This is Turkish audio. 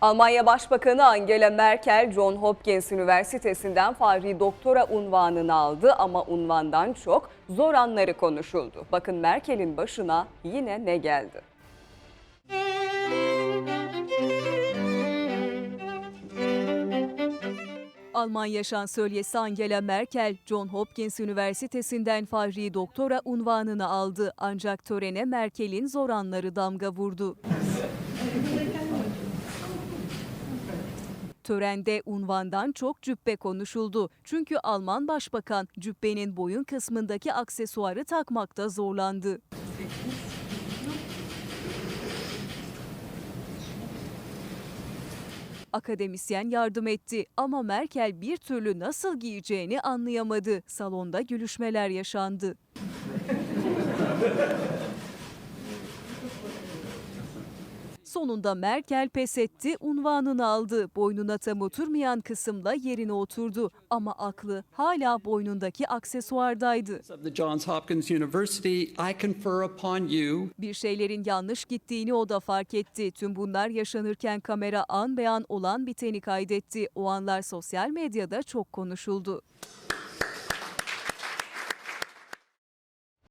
Almanya Başbakanı Angela Merkel, John Hopkins Üniversitesi'nden Fahri Doktora unvanını aldı ama unvandan çok zor anları konuşuldu. Bakın Merkel'in başına yine ne geldi? Almanya Şansölyesi Angela Merkel, John Hopkins Üniversitesi'nden Fahri Doktora unvanını aldı. Ancak törene Merkel'in zor anları damga vurdu. Törende unvandan çok cübbe konuşuldu. Çünkü Alman Başbakan cübbenin boyun kısmındaki aksesuarı takmakta zorlandı. Akademisyen yardım etti ama Merkel bir türlü nasıl giyeceğini anlayamadı. Salonda gülüşmeler yaşandı. Sonunda Merkel pes etti, unvanını aldı. Boynuna tam oturmayan kısımda yerine oturdu. Ama aklı hala boynundaki aksesuardaydı. Bir şeylerin yanlış gittiğini o da fark etti. Tüm bunlar yaşanırken kamera an beyan olan biteni kaydetti. O anlar sosyal medyada çok konuşuldu.